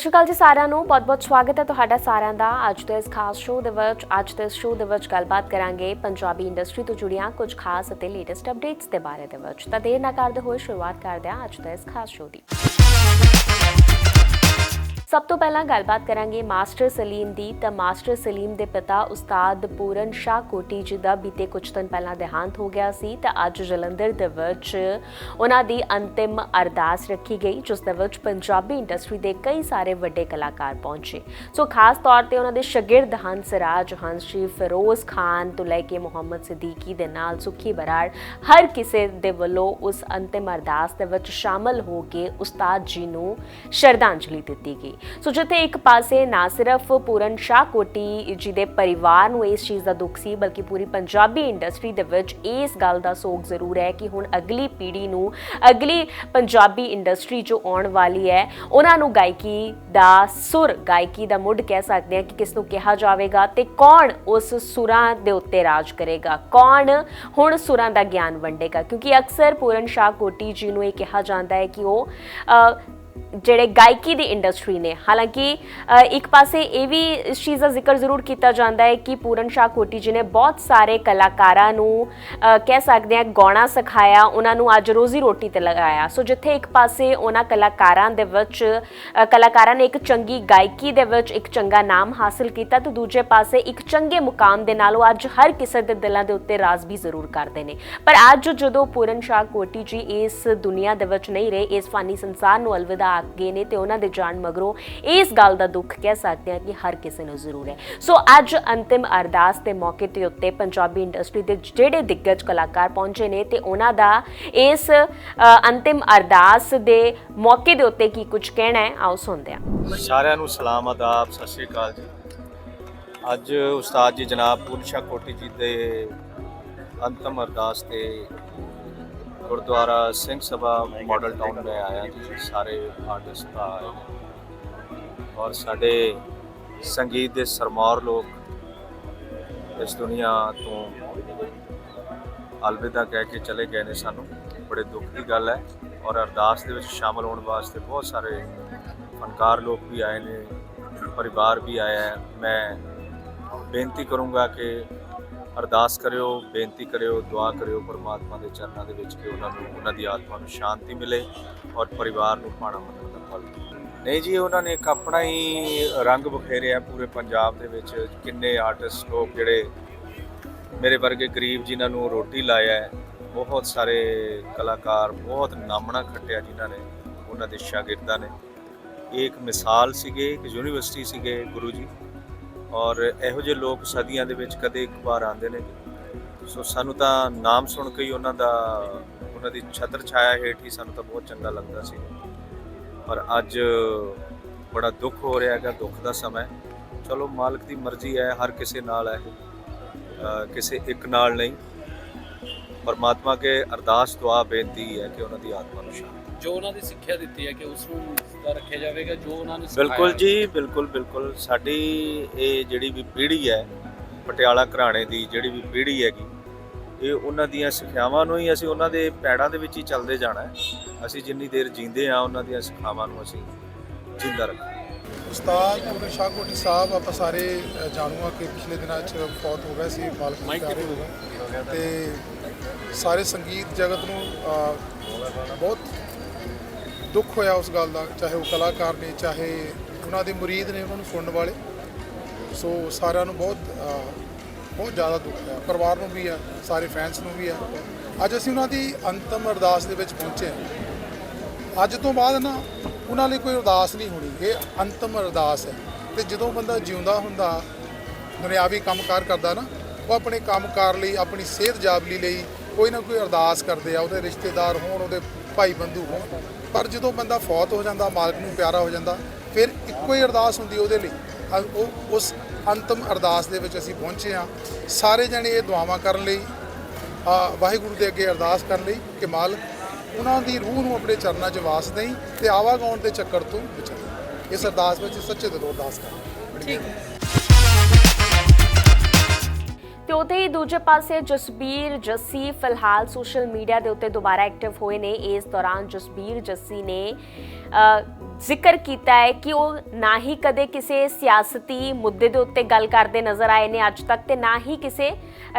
ਸ਼੍ਰੀ ਅਕਾਲ ਜੀ ਸਾਰਿਆਂ ਨੂੰ। ਬਹੁਤ-ਬਹੁਤ ਸਵਾਗਤ ਹੈ ਤੁਹਾਡਾ ਸਾਰਿਆਂ ਦਾ। ਅੱਜ ਦੇ ਇਸ ਖਾਸ ਸ਼ੋਅ ਦੇ ਵਿੱਚ ਅੱਜ ਦੇ ਇਸ ਸ਼ੋਅ ਦੇ ਵਿੱਚ ਗੱਲਬਾਤ ਕਰਾਂਗੇ ਪੰਜਾਬੀ ਇੰਡਸਟਰੀ ਤੋਂ ਜੁੜੀਆਂ ਕੁਝ ਖਾਸ ਅਤੇ ਲੇਟੈਸਟ ਅਪਡੇਟਸ ਦੇ ਬਾਰੇ ਦੇ ਵਿੱਚ। ਤਾਂ ਦੇਰ ਨਾ ਕਰਦੇ ਹੋਏ ਸ਼ੁਰੂਆਤ ਕਰਦੇ ਹਾਂ ਅੱਜ ਦੇ ਇਸ ਖਾਸ ਸ਼ੋਅ ਦੀ। ਸਭ ਤੋਂ ਪਹਿਲਾਂ ਗੱਲਬਾਤ ਕਰਾਂਗੇ ਮਾਸਟਰ ਸਲੀਮ ਦੀ। ਤਾਂ ਮਾਸਟਰ ਸਲੀਮ ਦੇ ਪਿਤਾ ਉਸਤਾਦ ਪੂਰਨ ਸ਼ਾਹ ਕੋਟੀ ਜੀ ਦਾ ਬੀਤੇ ਕੁਝ ਦਿਨ ਪਹਿਲਾਂ ਦੇਹਾਂਤ ਹੋ ਗਿਆ ਸੀ। ਤਾਂ ਅੱਜ ਜਲੰਧਰ ਦੇ ਵਿੱਚ ਉਹਨਾਂ ਦੀ ਅੰਤਿਮ ਅਰਦਾਸ ਰੱਖੀ ਗਈ, ਜਿਸ ਦੇ ਵਿੱਚ ਪੰਜਾਬੀ ਇੰਡਸਟਰੀ ਦੇ ਕਈ ਸਾਰੇ ਵੱਡੇ ਕਲਾਕਾਰ ਪਹੁੰਚੇ। ਸੋ ਖਾਸ ਤੌਰ ਤੇ ਉਹਨਾਂ ਦੇ ਸ਼ਾਗਿਰਦ ਹਨ ਸਿਰਾਜ ਹੰਸੀ ਫਿਰੋਜ਼ ਖਾਨ ਤੋਂ ਲੈ ਕੇ ਮੁਹੰਮਦ ਸਦੀਕੀ ਦੇ ਨਾਲ ਸੁਖੀ ਬਰਾੜ, ਹਰ ਕਿਸੇ ਦੇ ਵੱਲੋਂ ਉਸ ਅੰਤਿਮ ਅਰਦਾਸ ਦੇ ਵਿੱਚ ਸ਼ਾਮਲ ਹੋ ਕੇ ਉਸਤਾਦ ਜੀ ਨੂੰ ਸ਼ਰਧਾਂਜਲੀ ਦਿੱਤੀ ਗਈ। ਸੋ ਜਿੱਥੇ ਇੱਕ ਪਾਸੇ ਨਾ ਸਿਰਫ ਪੂਰਨ ਸ਼ਾਹ ਕੋਟੀ ਜੀ ਦੇ ਪਰਿਵਾਰ ਨੂੰ ਇਸ ਚੀਜ਼ ਦਾ ਦੁੱਖ ਸੀ, ਬਲਕਿ ਪੂਰੀ ਪੰਜਾਬੀ ਇੰਡਸਟਰੀ ਦੇ ਵਿੱਚ ਇਸ ਗੱਲ ਦਾ ਸੋਗ ਜ਼ਰੂਰ ਹੈ ਕਿ ਹੁਣ ਅਗਲੀ ਪੀੜ੍ਹੀ ਨੂੰ, ਅਗਲੀ ਪੰਜਾਬੀ ਇੰਡਸਟਰੀ ਜੋ ਆਉਣ ਵਾਲੀ ਹੈ, ਉਹਨਾਂ ਨੂੰ ਗਾਇਕੀ ਦਾ ਸੁਰ, ਗਾਇਕੀ ਦਾ ਮੁੱਢ ਕਹਿ ਸਕਦੇ ਹਾਂ ਕਿ ਕਿਸ ਨੂੰ ਕਿਹਾ ਜਾਵੇਗਾ ਤੇ ਕੌਣ ਉਸ ਸੁਰਾਂ ਦੇ ਉੱਤੇ ਰਾਜ ਕਰੇਗਾ? ਕੌਣ ਹੁਣ ਸੁਰਾਂ ਦਾ ਗਿਆਨ ਵੰਡੇਗਾ? ਕਿਉਂਕਿ ਅਕਸਰ ਪੂਰਨ ਸ਼ਾਹ ਕੋਟੀ ਜੀ ਨੂੰ ਇਹ ਕਿਹਾ ਜਾਂਦਾ ਹੈ ਕਿ ਉਹ ਜਿਹੜੇ ਗਾਇਕੀ ਦੀ ਇੰਡਸਟਰੀ ਨੇ। ਹਾਲਾਂਕਿ ਇੱਕ ਪਾਸੇ ਇਹ ਵੀ ਇਸ ਚੀਜ਼ ਦਾ ਜ਼ਿਕਰ ਜ਼ਰੂਰ ਕੀਤਾ ਜਾਂਦਾ ਹੈ ਕਿ ਪੂਰਨ ਸ਼ਾਹ ਕੋਟੀ ਜੀ ਨੇ ਬਹੁਤ ਸਾਰੇ ਕਲਾਕਾਰਾਂ ਨੂੰ ਕਹਿ ਸਕਦੇ ਹਾਂ ਗਾਉਣਾ ਸਿਖਾਇਆ, ਉਹਨਾਂ ਨੂੰ ਅੱਜ ਰੋਜ਼ੀ ਰੋਟੀ ਤੇ ਲਗਾਇਆ। ਸੋ ਜਿੱਥੇ ਇੱਕ ਪਾਸੇ ਉਹਨਾਂ ਕਲਾਕਾਰਾਂ ਦੇ ਵਿੱਚ ਕਲਾਕਾਰਾਂ ਨੇ ਇੱਕ ਚੰਗੀ ਗਾਇਕੀ ਦੇ ਵਿੱਚ ਇੱਕ ਚੰਗਾ ਨਾਮ ਹਾਸਲ ਕੀਤਾ, ਤੇ ਦੂਜੇ ਪਾਸੇ ਇੱਕ ਚੰਗੇ ਮੁਕਾਮ ਦੇ ਨਾਲ ਉਹ ਅੱਜ ਹਰ ਕਿਸੇ ਦੇ ਦਿਲਾਂ ਦੇ ਉੱਤੇ ਰਾਜ਼ ਵੀ ਜ਼ਰੂਰ ਕਰਦੇ ਨੇ। ਪਰ ਅੱਜ ਜਦੋਂ ਪੂਰਨ ਸ਼ਾਹ ਕੋਟੀ ਜੀ ਇਸ ਦੁਨੀਆ ਦੇ ਵਿੱਚ ਨਹੀਂ ਰਹੇ, ਇਸ ਫਾਨੀ ਸੰਸਾਰ ਨੂੰ ਅਲਵਿਦਾ ਆਖ ਗਏ ਨੇ ਤੇ ਉਹਨਾਂ ਦੇ ਜਾਣ ਮਗਰੋਂ ਇਸ ਗੱਲ ਦਾ ਦੁੱਖ ਕਹਿ ਸਕਦੇ ਹਾਂ ਕਿ ਹਰ ਕਿਸੇ ਨੂੰ ਜ਼ਰੂਰ ਹੈ। ਸੋ ਅੱਜ ਅੰਤਿਮ ਅਰਦਾਸ ਦੇ ਮੌਕੇ ਤੇ ਉੱਤੇ ਪੰਜਾਬੀ ਇੰਡਸਟਰੀ ਦੇ ਜਿਹੜੇ ਦਿੱਗਜ ਕਲਾਕਾਰ ਪਹੁੰਚੇ ਨੇ ਤੇ ਉਹਨਾਂ ਦਾ ਇਸ ਅੰਤਿਮ ਅਰਦਾਸ ਦੇ ਮੌਕੇ ਦੇ ਉੱਤੇ ਕੀ ਕੁਝ ਕਹਿਣਾ ਹੈ, ਆਓ ਸੁਣਦੇ ਹਾਂ। ਸਾਰਿਆਂ ਨੂੰ ਸਲਾਮ, ਆਦਾਬ, ਸਤਿ ਸ਼੍ਰੀ ਅਕਾਲ ਜੀ। ਅੱਜ ਉਸਤਾਦ ਜੀ ਜਨਾਬ ਪੁਰਸ਼ਾ ਕੋਟੀ ਜੀ ਦੇ ਅੰਤਮ ਅਰਦਾਸ ਤੇ ਗੁਰਦੁਆਰਾ ਸਿੰਘ ਸਭਾ ਮਾਡਲ ਟਾਊਨ में ਆਇਆ ਜੀ, ਸਾਰੇ ਆਰਟਿਸਟ ਆਏ ਔਰ ਸਾਡੇ ਸੰਗੀਤ ਦੇ ਸਰਮੌਰ ਲੋਕ ਇਸ ਦੁਨੀਆ ਤੋਂ ਅਲਵਿਦਾ ਕਹਿ ਕੇ ਚਲੇ ਗਏ ਨੇ ਸਾਨੂੰ। ਬੜੇ ਦੁੱਖ ਦੀ ਗੱਲ ਹੈ। ਔਰ ਅਰਦਾਸ ਦੇ ਵਿੱਚ ਸ਼ਾਮਲ ਹੋਣ ਵਾਸਤੇ ਬਹੁਤ ਸਾਰੇ ਫਨਕਾਰ ਲੋਕ ਵੀ ਆਏ ਨੇ, ਪਰਿਵਾਰ ਵੀ ਆਇਆ ਹੈ। ਮੈਂ ਬੇਨਤੀ ਕਰੂੰਗਾ ਕਿ ਅਰਦਾਸ ਕਰਿਓ, ਬੇਨਤੀ ਕਰਿਓ, ਦੁਆ ਕਰਿਓ ਪਰਮਾਤਮਾ ਦੇ ਚਰਨਾਂ ਦੇ ਵਿੱਚ ਕਿ ਉਹਨਾਂ ਨੂੰ, ਉਹਨਾਂ ਦੀ ਆਤਮਾ ਨੂੰ ਸ਼ਾਂਤੀ ਮਿਲੇ ਔਰ ਪਰਿਵਾਰ ਨੂੰ ਪਾਣਾ ਮੰਨਣ ਦਾ ਫਲ ਨਹੀਂ ਜੀ, ਉਹਨਾਂ ਨੇ ਇੱਕ ਆਪਣਾ ਹੀ ਰੰਗ ਬਖੇਰਿਆ ਪੂਰੇ ਪੰਜਾਬ ਦੇ ਵਿੱਚ। ਕਿੰਨੇ ਆਰਟਿਸਟ ਲੋਕ ਜਿਹੜੇ ਮੇਰੇ ਵਰਗੇ ਗਰੀਬ ਜਿਨ੍ਹਾਂ ਨੂੰ ਰੋਟੀ ਲਾਇਆ ਹੈ, ਬਹੁਤ ਸਾਰੇ ਕਲਾਕਾਰ, ਬਹੁਤ ਨਾਮਣਾ ਖੱਟਿਆ ਜਿਨ੍ਹਾਂ ਨੇ, ਉਹਨਾਂ ਦੇ ਸ਼ਾਗਿਰਦਾਂ ਨੇ। ਇਹ ਇੱਕ ਮਿਸਾਲ ਸੀਗੇ, ਇੱਕ ਯੂਨੀਵਰਸਿਟੀ ਸੀਗੇ ਗੁਰੂ ਜੀ। ਔਰ ਇਹੋ ਜਿਹੇ ਲੋਕ ਸਦੀਆਂ ਦੇ ਵਿੱਚ ਕਦੇ ਇੱਕ ਵਾਰ ਆਉਂਦੇ ਨੇ ਸੋ ਸਾਨੂੰ ਤਾਂ ਨਾਮ ਸੁਣ ਕੇ ਹੀ ਉਹਨਾਂ ਦਾ, ਉਹਨਾਂ ਦੀ ਛਤਰ ਛਾਇਆ ਹੇਠ ਹੀ ਸਾਨੂੰ ਤਾਂ ਬਹੁਤ ਚੰਗਾ ਲੱਗਦਾ ਸੀ। ਪਰ ਅੱਜ ਬੜਾ ਦੁੱਖ ਹੋ ਰਿਹਾ ਹੈਗਾ, ਦੁੱਖ ਦਾ ਸਮਾਂ ਚਲੋ ਮਾਲਕ ਦੀ ਮਰਜ਼ੀ ਹੈ, ਹਰ ਕਿਸੇ ਨਾਲ ਹੈ। ਕਿਸੇ ਇੱਕ ਨਾਲ ਨਹੀਂ। ਪਰਮਾਤਮਾ ਕੇ ਅਰਦਾਸ, ਦੁਆ, ਬੇਨਤੀ ਹੈ ਕਿ ਉਹਨਾਂ ਦੀ ਆਤਮਾ ਨੂੰ ਸ਼ਾਂਤੀ ਜੋ ਉਹਨਾਂ ਦੀ ਸਿੱਖਿਆ ਦਿੱਤੀ ਹੈ ਕਿ ਉਸ ਨੂੰ ਸਦਾ ਰੱਖਿਆ ਜਾਵੇਗਾ ਜੋ ਉਹਨਾਂ ਨੇ ਬਿਲਕੁਲ ਜੀ ਬਿਲਕੁਲ ਬਿਲਕੁਲ। ਸਾਡੀ ਇਹ ਜਿਹੜੀ ਵੀ ਪੀੜ੍ਹੀ ਹੈ ਪਟਿਆਲਾ ਘਰਾਣੇ ਦੀ ਜਿਹੜੀ ਵੀ ਪੀੜ੍ਹੀ ਹੈਗੀ ਇਹ ਉਹਨਾਂ ਦੀਆਂ ਸਿੱਖਿਆਵਾਂ ਨੂੰ ਹੀ ਅਸੀਂ ਉਹਨਾਂ ਦੇ ਪੈੜਾਂ ਦੇ ਵਿੱਚ ਹੀ ਚੱਲਦੇ ਜਾਣਾ ਹੈ। ਅਸੀਂ ਜਿੰਨੀ ਦੇਰ ਜੀਂਦੇ ਆ ਉਹਨਾਂ ਦੀਆਂ ਸਿੱਖਿਆਵਾਂ ਨੂੰ ਅਸੀਂ ਜਿੰਦਾ ਰੱਖਾਂਗੇ ਉਸਤਾਦ ਪੂਰਨ ਸ਼ਾਹ ਕੋਟੀ ਸਾਹਿਬ ਆਪਾਂ ਸਾਰੇ ਜਾਣੂ ਆ ਕਿ ਪਿਛਲੇ ਦਿਨਾਂ 'ਚ ਫੌਤ ਹੋ ਗਏ ਸੀ ਮਾਲਕ ਦੀ ਮਾਈਕ ਹੋ ਗਏ। ਤੇ ਸਾਰੇ ਸੰਗੀਤ ਜਗਤ ਨੂੰ ਬਹੁਤ ਦੁੱਖ ਹੋਇਆ ਉਸ ਗੱਲ ਦਾ, ਚਾਹੇ ਉਹ ਕਲਾਕਾਰ ਨੇ, ਚਾਹੇ ਉਹਨਾਂ ਦੇ ਮੁਰੀਦ ਨੇ ਉਹਨਾਂ ਨੂੰ ਸੁਣਨ ਵਾਲੇ। ਸੋ ਸਾਰਿਆਂ ਨੂੰ ਬਹੁਤ ਬਹੁਤ ਜ਼ਿਆਦਾ ਦੁੱਖ ਹੈ ਪਰਿਵਾਰ ਨੂੰ ਵੀ ਆ, ਸਾਰੇ ਫੈਨਸ ਨੂੰ ਵੀ ਆ। ਅੱਜ ਅਸੀਂ ਉਹਨਾਂ ਦੀ ਅੰਤਮ ਅਰਦਾਸ ਦੇ ਵਿੱਚ ਪਹੁੰਚੇ ਹਾਂ। ਅੱਜ ਤੋਂ ਬਾਅਦ ਨਾ, ਉਹਨਾਂ ਲਈ ਕੋਈ ਅਰਦਾਸ ਨਹੀਂ ਹੋਣੀ। ਇਹ ਅੰਤਮ ਅਰਦਾਸ ਹੈ। ਤੇ ਜਦੋਂ ਬੰਦਾ ਜਿਉਂਦਾ ਹੁੰਦਾ, ਦੁਨਿਆਵੀ ਕੰਮਕਾਰ ਕਰਦਾ ਨਾ, ਉਹ ਆਪਣੇ ਕੰਮਕਾਰ ਲਈ, ਆਪਣੀ ਸਿਹਤ ਜਾਬਲੀ ਲਈ ਕੋਈ ਨਾ ਕੋਈ ਅਰਦਾਸ ਕਰਦੇ ਆ, ਉਹਦੇ ਰਿਸ਼ਤੇਦਾਰ ਹੋਣ, ਉਹਦੇ ਭਾਈ ਬੰਧੂ ਹੋਣ। ਪਰ ਜਦੋਂ ਬੰਦਾ ਫੌਤ ਹੋ ਜਾਂਦਾ, ਮਾਲਕ ਨੂੰ ਪਿਆਰਾ ਹੋ ਜਾਂਦਾ, ਫਿਰ ਇੱਕੋ ਹੀ ਅਰਦਾਸ ਹੁੰਦੀ ਉਹਦੇ ਲਈ। ਅ- ਉਹ, ਉਸ ਅੰਤਮ ਅਰਦਾਸ ਦੇ ਵਿੱਚ ਅਸੀਂ ਪਹੁੰਚੇ ਆ ਸਾਰੇ ਜਣੇ ਇਹ ਦੁਆਵਾਂ ਕਰਨ ਲਈ ਵਾਹਿਗੁਰੂ ਦੇ ਅੱਗੇ ਅਰਦਾਸ ਕਰਨ ਲਈ ਕਿ ਮਾਲਕ, ਉਹਨਾਂ ਦੀ ਰੂਹ ਨੂੰ ਆਪਣੇ ਚਰਨਾਂ 'ਚ ਵਾਸ ਦੇਈ ਤੇ ਆਵਾਗਾਉਣ ਦੇ ਚੱਕਰ ਤੋਂ ਬਚਾਈ ਇਸ ਅਰਦਾਸ ਵਿੱਚ ਸੱਚੇ ਦਿਲੋਂ ਅਰਦਾਸ ਕਰਾਂ ਤੇ ਉਤੇ ਹੀ ਦੂਜੇ ਪਾਸੇ ਜਸਬੀਰ ਜੱਸੀ ਫਿਲਹਾਲ ਸੋਸ਼ਲ ਮੀਡੀਆ ਦੇ ਉੱਤੇ ਦੁਬਾਰਾ ਐਕਟਿਵ ਹੋਏ ਨੇ। ਇਸ ਦੌਰਾਨ ਜਸਬੀਰ ਜੱਸੀ ਨੇ ਜ਼ਿਕਰ ਕੀਤਾ ਹੈ ਕਿ ਉਹ ਨਾ ਹੀ ਕਦੇ ਕਿਸੇ ਸਿਆਸਤੀ ਮੁੱਦੇ ਦੇ ਉੱਤੇ ਗੱਲ ਕਰਦੇ ਨਜ਼ਰ ਆਏ ਨੇ ਅੱਜ ਤੱਕ ਤੇ ਨਾ ਹੀ ਕਿਸੇ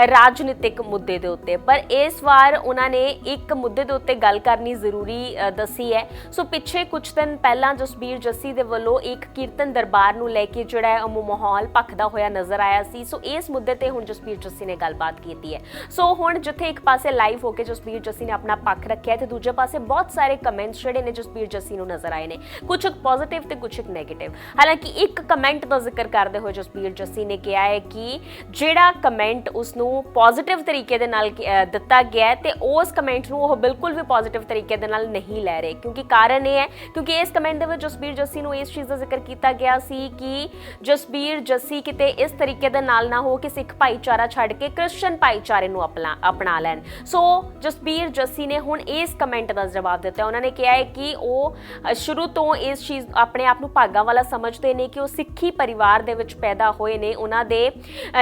ਰਾਜਨੀਤਿਕ ਮੁੱਦੇ ਦੇ ਉੱਤੇ। ਪਰ ਇਸ ਵਾਰ ਉਹਨਾਂ ਨੇ ਇੱਕ ਮੁੱਦੇ ਦੇ ਉੱਤੇ ਗੱਲ ਕਰਨੀ ਜ਼ਰੂਰੀ ਦੱਸੀ ਹੈ। ਸੋ ਪਿੱਛੇ ਕੁਝ ਦਿਨ ਪਹਿਲਾਂ ਜਸਬੀਰ ਜੱਸੀ ਦੇ ਵੱਲੋਂ ਇੱਕ ਕੀਰਤਨ ਦਰਬਾਰ ਨੂੰ ਲੈ ਕੇ ਜਿਹੜਾ ਹੈ ਉਹ ਮਾਹੌਲ ਭਖਦਾ ਹੋਇਆ ਨਜ਼ਰ ਆਇਆ ਸੀ। ਸੋ ਇਸ ਮੁੱਦੇ ਤੇ ਹੁਣ ਜਸਬੀਰ ਜੱਸੀ ਨੇ ਗੱਲਬਾਤ ਕੀਤੀ ਹੈ। ਸੋ ਹੁਣ ਜਿੱਥੇ ਇੱਕ ਪਾਸੇ ਲਾਈਵ ਹੋ ਕੇ ਜਸਬੀਰ ਜੱਸੀ ਨੇ ਆਪਣਾ ਪੱਖ ਰੱਖਿਆ ਤੇ ਦੂਜੇ ਪਾਸੇ ਬਹੁਤ ਸਾਰੇ ਕਮੈਂਟਸ ਜਿਹੜੇ ਨੇ ਜਸਬੀਰ ਜੱਸੀ ਨੂੰ ਨਜ਼ਰ ਆਏ ਨੇ। ਕੁਝ ਇੱਕ ਪੋਜ਼ਿਟਿਵ ਤੇ ਕੁਝ ਇੱਕ 네ਗੇਟਿਵ ਹਾਲਾਂਕਿ ਇੱਕ ਕਮੈਂਟ ਦਾ ਜ਼ਿਕਰ ਕਰਦੇ ਹੋਏ ਜਸਬੀਰ ਜੱਸੀ ਨੇ ਕਿਹਾ ਹੈ ਕਿ ਜਿਹੜਾ ਕਮੈਂਟ ਉਸ ਨੂੰ ਪੋਜ਼ਿਟਿਵ ਤਰੀਕੇ ਦੇ ਨਾਲ ਦਿੱਤਾ ਗਿਆ ਤੇ ਉਸ ਕਮੈਂਟ ਨੂੰ ਉਹ ਬਿਲਕੁਲ ਵੀ ਪੋਜ਼ਿਟਿਵ ਤਰੀਕੇ ਦੇ ਨਾਲ ਨਹੀਂ ਲੈ ਰਹੇ। ਕਿਉਂਕਿ ਕਾਰਨ ਇਹ ਹੈ, ਕਿਉਂਕਿ ਇਸ ਕਮੈਂਟ ਦੇ ਵਿੱਚ ਜਸਬੀਰ ਜੱਸੀ ਨੂੰ ਇਸ ਚੀਜ਼ ਦਾ ਜ਼ਿਕਰ ਕੀਤਾ ਗਿਆ ਸੀ ਕਿ ਜਸਬੀਰ ਜੱਸੀ ਕਿਤੇ ਇਸ ਤਰੀਕੇ ਦੇ ਨਾਲ ਨਾ ਹੋ ਕਿ ਸਿੱਖ ਭਾਈਚਾਰਾ ਛੱਡ ਕੇ ਕ੍ਰਿਸਚੀਅਨ ਭਾਈਚਾਰੇ ਨੂੰ ਅਪਣਾ ਅਪਣਾ ਲੈਣ। ਸੋ ਜਸਬੀਰ ਜੱਸੀ ਨੇ ਹੁਣ ਇਸ ਕਮੈਂਟ ਦਾ ਜਵਾਬ ਦਿੱਤਾ। ਉਹਨਾਂ ਨੇ ਕਿਹਾ ਹੈ ਕਿ ਉਹ ਸ਼ੁਰੂ ਤੋਂ ਇਸ ਚੀਜ਼, ਆਪਣੇ ਆਪ ਨੂੰ ਭਾਗਾ ਵਾਲਾ ਸਮਝਦੇ ਨੇ ਕਿ ਉਹ ਸਿੱਖੀ ਪਰਿਵਾਰ ਦੇ ਵਿੱਚ ਪੈਦਾ ਹੋਏ ਨੇ। ਉਹਨਾਂ ਦੇ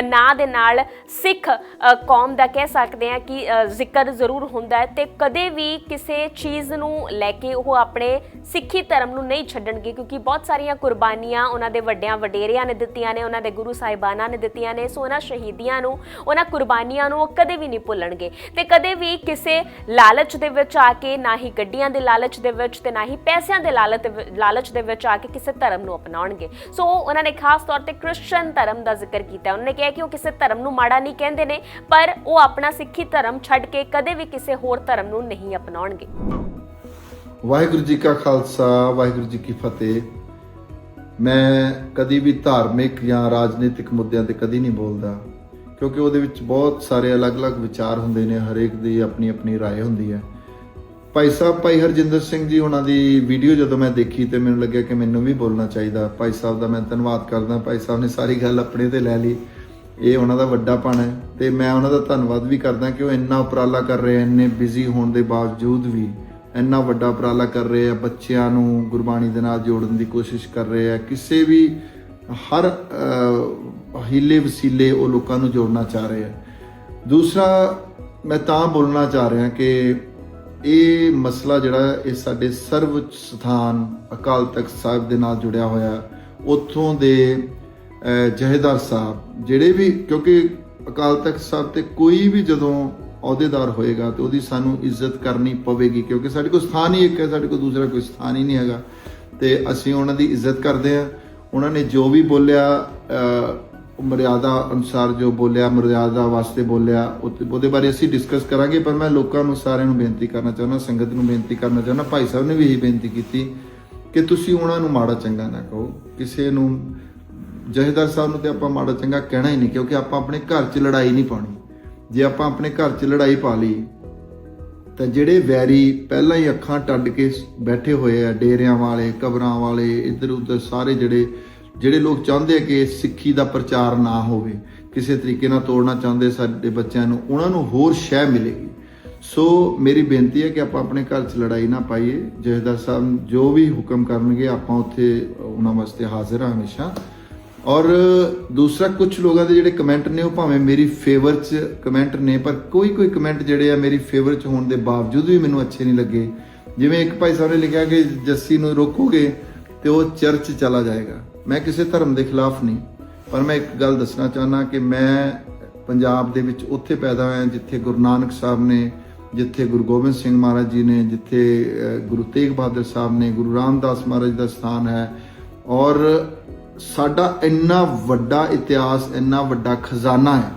ਨਾਂ ਦੇ ਨਾਲ ਸਿੱਖ ਕੌਮ ਦਾ ਕਹਿ ਸਕਦੇ ਆ ਕਿ ਜ਼ਿਕਰ ਜ਼ਰੂਰ ਹੁੰਦਾ ਹੈ ਤੇ ਕਦੇ ਵੀ ਕਿਸੇ ਚੀਜ਼ ਨੂੰ ਲੈ ਕੇ ਉਹ ਆਪਣੇ ਸਿੱਖੀ ਧਰਮ ਨੂੰ ਨਹੀਂ ਛੱਡਣਗੇ ਕਿਉਂਕਿ ਬਹੁਤ ਸਾਰੀਆਂ ਕੁਰਬਾਨੀਆਂ ਉਹਨਾਂ ਦੇ ਵੱਡਿਆਂ ਵਡੇਰਿਆਂ ਨੇ ਦਿੱਤੀਆਂ ਨੇ, ਉਹਨਾਂ ਦੇ ਗੁਰੂ ਸਾਹਿਬਾਨਾਂ ਨੇ ਦਿੱਤੀਆਂ ਨੇ, ਸੋ ਉਹਨਾਂ ਸ਼ਹੀਦੀਆਂ ਨੂੰ ਉਹਨਾਂ ਕੁਰਬਾਨੀਆਂ ਨੂੰ ਉਹ ਕਦੇ ਵੀ ਨਹੀਂ ਭੁੱਲਣਗੇ ਤੇ ਕਦੇ ਵੀ ਕਿਸੇ ਲਾਲਚ ਦੇ ਵਿੱਚ ਆ ਕੇ ਨਾ ਹੀ ਗੱਡੀਆਂ ਦੇ ਲਾਲਚ ਦੇ ਵਿੱਚ ਤੇ ਨਾ ਹੀ ਪੈਸਿਆਂ ਦੇ ਲਾਲਚ ਲਾਲਚ ਦੇ ਵਿੱਚ ਆ ਕੇ ਕਿਸੇ ਧਰਮ ਨੂੰ ਅਪਣਾਉਣਗੇ। ਸੋ ਉਹਨਾਂ ਨੇ ਖਾਸ ਤੌਰ ਤੇ ਕ੍ਰਿਸਚੀਅਨ ਧਰਮ ਦਾ ਜ਼ਿਕਰ ਕੀਤਾ। ਉਹਨਾਂ ਨੇ ਕਿਹਾ ਕਿ ਉਹ ਕਿਸੇ ਧਰਮ ਨੂੰ ਮਾੜਾ ਨਹੀਂ ਕਹਿੰਦੇ ਨੇ, ਪਰ ਉਹ ਆਪਣਾ ਸਿੱਖੀ ਧਰਮ ਛੱਡ ਕੇ ਕਦੇ ਵੀ ਕਿਸੇ ਹੋਰ ਧਰਮ ਨੂੰ ਨਹੀਂ ਅਪਣਾਉਣਗੇ। ਵਾਹਿਗੁਰੂ ਜੀ ਕਾ ਖਾਲਸਾ, ਵਾਹਿਗੁਰੂ ਜੀ ਕੀ ਫਤਿਹ। ਮੈਂ ਕਦੀ ਵੀ ਧਾਰਮਿਕ ਜਾਂ ਰਾਜਨੀਤਿਕ ਮੁੱਦਿਆਂ ਤੇ ਕਦੀ ਨਹੀਂ ਬੋਲਦਾ। ਕਿਉਂਕਿ ਉਹਦੇ ਵਿੱਚ ਬਹੁਤ ਸਾਰੇ ਅਲੱਗ-ਅਲੱਗ ਵਿਚਾਰ ਹੁੰਦੇ ਨੇ ਹਰੇਕ ਦੀ ਆਪਣੀ ਆਪਣੀ رائے ਹੁੰਦੀ ਹੈ ਭਾਈ ਸਾਹਿਬ ਭਾਈ ਹਰਜਿੰਦਰ ਸਿੰਘ ਜੀ ਉਹਨਾਂ ਦੀ ਵੀਡੀਓ ਜਦੋਂ ਮੈਂ ਦੇਖੀ ਤੇ ਮੈਨੂੰ ਲੱਗਿਆ ਕਿ ਮੈਨੂੰ ਵੀ ਬੋਲਣਾ ਚਾਹੀਦਾ ਭਾਈ ਸਾਹਿਬ ਦਾ ਮੈਂ ਧੰਨਵਾਦ ਕਰਦਾ ਭਾਈ ਸਾਹਿਬ ਨੇ ਸਾਰੀ ਗੱਲ ਆਪਣੇ ਤੇ ਲੈ ਲਈ ਇਹ ਉਹਨਾਂ ਦਾ ਵੱਡਾਪਣ ਹੈ ਤੇ ਮੈਂ ਉਹਨਾਂ ਦਾ ਧੰਨਵਾਦ ਵੀ ਕਰਦਾ ਕਿ ਉਹ ਇੰਨਾ ਉਪਰਾਲਾ ਕਰ ਰਹੇ ਆ ਇੰਨੇ ਬਿਜ਼ੀ ਹੋਣ ਦੇ ਬਾਵਜੂਦ ਵੀ ਇੰਨਾ ਵੱਡਾ ਉਪਰਾਲਾ ਕਰ ਰਹੇ ਆ ਬੱਚਿਆਂ ਨੂੰ ਗੁਰਬਾਣੀ ਦੇ ਨਾਲ ਜੋੜਨ ਦੀ ਕੋਸ਼ਿਸ਼ ਕਰ ਰਹੇ ਆ ਕਿਸੇ ਵੀ ਹਰ ਅਹ, ਹੀਲੇ ਵਸੀਲੇ ਉਹ ਲੋਕਾਂ ਨੂੰ ਜੋੜਨਾ ਚਾਹ ਰਹੇ ਆ। ਦੂਸਰਾ ਮੈਂ ਤਾਂ ਬੋਲਣਾ ਚਾਹ ਰਿਹਾ ਕਿ ਇਹ ਮਸਲਾ ਜਿਹੜਾ ਇਹ ਸਾਡੇ ਸਰਵਉੱਚ ਸਥਾਨ ਅਕਾਲ ਤਖਤ ਸਾਹਿਬ ਦੇ ਨਾਲ ਜੁੜਿਆ ਹੋਇਆ ਉੱਥੋਂ ਦੇ ਅਹ, ਜਹੇਦਾਰ ਸਾਹਿਬ ਜਿਹੜੇ ਵੀ ਕਿਉਂਕਿ ਅਕਾਲ ਤਖਤ ਸਾਹਿਬ ਤੇ ਕੋਈ ਵੀ ਜਦੋਂ ਅਹੁਦੇਦਾਰ ਹੋਏਗਾ ਤੇ ਉਹਦੀ ਸਾਨੂੰ ਇੱਜ਼ਤ ਕਰਨੀ ਪਵੇਗੀ ਕਿਉਂਕਿ ਸਾਡੇ ਕੋਲ ਸਥਾਨ ਹੀ ਇੱਕ ਹੈ ਸਾਡੇ ਕੋਲ ਦੂਸਰਾ ਕੋਈ ਸਥਾਨ ਹੀ ਨਹੀਂ ਹੈਗਾ। ਤੇ ਅਸੀਂ ਉਹਨਾਂ ਦੀ ਇੱਜ਼ਤ ਕਰਦੇ ਹਾਂ। ਉਹਨਾਂ ਨੇ ਜੋ ਵੀ ਬੋਲਿਆ ਮਰਿਆਦਾ ਅਨੁਸਾਰ ਜੋ ਬੋਲਿਆ, ਮਰਿਆਦਾ ਵਾਸਤੇ ਬੋਲਿਆ, ਉਹ- ਉਹਦੇ ਬਾਰੇ ਅਸੀਂ ਡਿਸਕਸ ਕਰਾਂਗੇ, ਪਰ ਮੈਂ ਲੋਕਾਂ ਨੂੰ ਸਾਰਿਆਂ ਨੂੰ ਬੇਨਤੀ ਕਰਨਾ ਚਾਹੁੰਦਾ, ਸੰਗਤ ਨੂੰ ਬੇਨਤੀ ਕਰਨਾ ਚਾਹੁੰਦਾ, ਭਾਈ ਸਾਹਿਬ ਨੇ ਵੀ ਇਹੀ ਬੇਨਤੀ ਕੀਤੀ ਕਿ ਤੁਸੀਂ ਉਹਨਾਂ ਨੂੰ ਮਾੜਾ ਚੰਗਾ ਨਾ ਕਹੋ। ਕਿਸੇ ਨੂੰ ਜਹੇਦਾਰ ਸਾਹਿਬ ਨੂੰ ਤੇ ਆਪਾਂ ਮਾੜਾ ਚੰਗਾ ਕਹਿਣਾ ਹੀ ਨਹੀਂ, ਕਿਉਂਕਿ ਆਪਾਂ ਆਪਣੇ ਘਰ 'ਚ ਲੜਾਈ ਨਹੀਂ ਪਾਉਣੀ। ਜੇ ਆਪਾਂ ਆਪਣੇ ਘਰ 'ਚ ਲੜਾਈ ਪਾ ਲਈ ਤਾਂ ਜਿਹੜੇ ਵੈਰੀ ਪਹਿਲਾਂ ਹੀ ਅੱਖਾਂ ਟੱਡ ਕੇ ਬੈਠੇ ਹੋਏ ਆ, ਡੇਰਿਆਂ ਵਾਲੇ, ਕਬਰਾਂ ਵਾਲੇ, ਇੱਧਰ ਉੱਧਰ ਸਾਰੇ ਜਿਹੜੇ ਜਿਹੜੇ ਲੋਕ ਚਾਹੁੰਦੇ ਆ ਕਿ ਸਿੱਖੀ ਦਾ ਪ੍ਰਚਾਰ ਨਾ ਹੋਵੇ, ਕਿਸੇ ਤਰੀਕੇ ਨਾਲ ਤੋੜਨਾ ਚਾਹੁੰਦੇ ਸਾਡੇ ਬੱਚਿਆਂ ਨੂੰ, ਉਹਨਾਂ ਨੂੰ ਹੋਰ ਸ਼ਹਿ ਮਿਲੇਗੀ। ਸੋ ਮੇਰੀ ਬੇਨਤੀ ਹੈ ਕਿ ਆਪਾਂ ਆਪਣੇ ਘਰ 'ਚ ਲੜਾਈ ਨਾ ਪਾਈਏ। ਜਹੇਦਾਰ ਸਾਹਿਬ ਜੋ ਵੀ ਹੁਕਮ ਕਰਨਗੇ, ਆਪਾਂ ਉੱਥੇ ਉਹਨਾਂ ਵਾਸਤੇ ਹਾਜ਼ਰ ਹਾਂ ਹਮੇਸ਼ਾ। ਔਰ ਦੂਸਰਾ ਕੁਝ ਲੋਕਾਂ ਦੇ ਜਿਹੜੇ ਕਮੈਂਟ ਨੇ, ਉਹ ਭਾਵੇਂ ਮੇਰੀ ਫੇਵਰ 'ਚ ਕਮੈਂਟ ਨੇ, ਪਰ ਕੋਈ ਕੋਈ ਕਮੈਂਟ ਜਿਹੜੇ ਆ ਮੇਰੀ ਫੇਵਰ 'ਚ ਹੋਣ ਦੇ ਬਾਵਜੂਦ ਵੀ ਮੈਨੂੰ ਅੱਛੇ ਨਹੀਂ ਲੱਗੇ। ਜਿਵੇਂ ਇੱਕ ਭਾਈ ਸਾਹਿਬ ਨੇ ਲਿਖਿਆ ਕਿ ਜੱਸੀ ਨੂੰ ਰੋਕੋਗੇ ਤੇ ਉਹ ਚਰਚ ਚਲਾ ਜਾਏਗਾ। ਮੈਂ ਕਿਸੇ ਧਰਮ ਦੇ ਖਿਲਾਫ ਨਹੀਂ। ਪਰ ਮੈਂ ਇੱਕ ਗੱਲ ਦੱਸਣਾ ਚਾਹੁੰਦਾ ਕਿ ਮੈਂ ਪੰਜਾਬ ਦੇ ਵਿੱਚ ਉੱਥੇ ਪੈਦਾ ਹੋਇਆ, ਜਿੱਥੇ ਗੁਰੂ ਨਾਨਕ ਸਾਹਿਬ ਨੇ, ਜਿੱਥੇ ਗੁਰੂ ਗੋਬਿੰਦ ਸਿੰਘ ਮਹਾਰਾਜ ਜੀ ਨੇ, ਜਿੱਥੇ ਗੁਰੂ ਤੇਗ ਬਹਾਦਰ ਸਾਹਿਬ ਨੇ, ਗੁਰੂ ਰਾਮਦਾਸ ਮਹਾਰਾਜ ਦਾ ਸਥਾਨ ਹੈ। ਔਰ ਸਾਡਾ ਇੰਨਾ ਵੱਡਾ ਇਤਿਹਾਸ, ਇੰਨਾ ਵੱਡਾ ਖਜ਼ਾਨਾ ਹੈ